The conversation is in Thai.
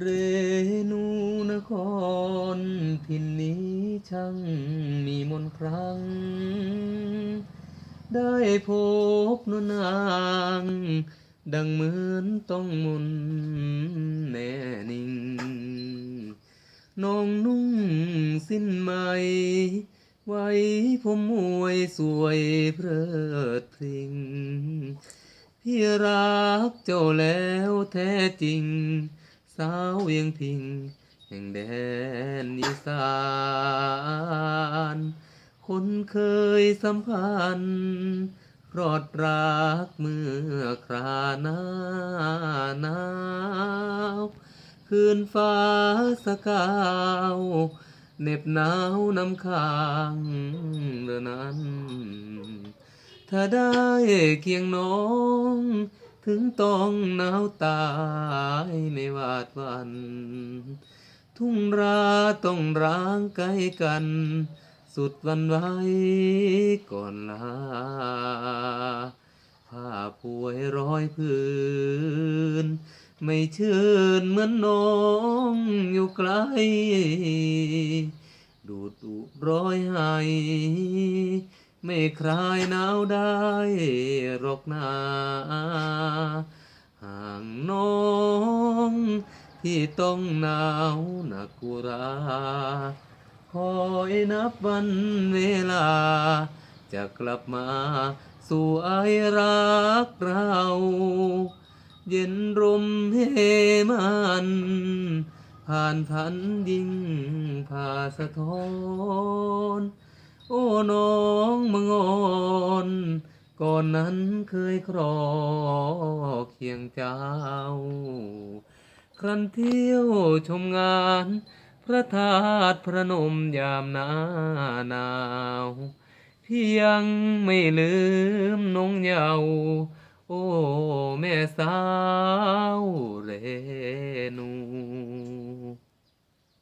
เรนูนครทินนี้ช่างมีมนครั้ง ได้พบนนาง ดังเหมือนต้องมนแน่นิ่งน้องนุ่งสิ้นไหม ไว้ผมมวยสวยเพลิดเพลิง พี่รักเจ้าแล้วแท้จริง สาวเวียงพิง แห่งแดนอีสาน คนเคยสัมพันธ์ รอดรักเมื่อคราหน้าหนาว คืนฟ้าสกาวเหน็บหนาวนำค้างเรือนั้น ถ้าได้เคียงน้อง ถึงต้องหนาวตายไม่วาดวัน ทุ่งราต้องร้างไกลกัน สุดวันไหวก่อนลาผ้าป่วยร้อยพื้น ไม่ชื่นเหมือนน้องอยู่ไกล ดูดอุร้อยให้ ไม่คลายหนาวได้หรอกนาห่างน้องที่ต้องหนาวหนักกุราคอยนับวันเวลา จะกลับมาสู่ไอรักเรา เย็นรมเฮมันผ่านพันยิ่งผ่าสะท้อน โอ้น้องมังอ่อนก่อนนั้นเคยครอเคียงเจ้า ครั้นเที่ยวชมงาน พระธาตุพระนมยามหนาหนาวพี่ยังไม่ลืมน้องเยาว์โอ้ แม่สาว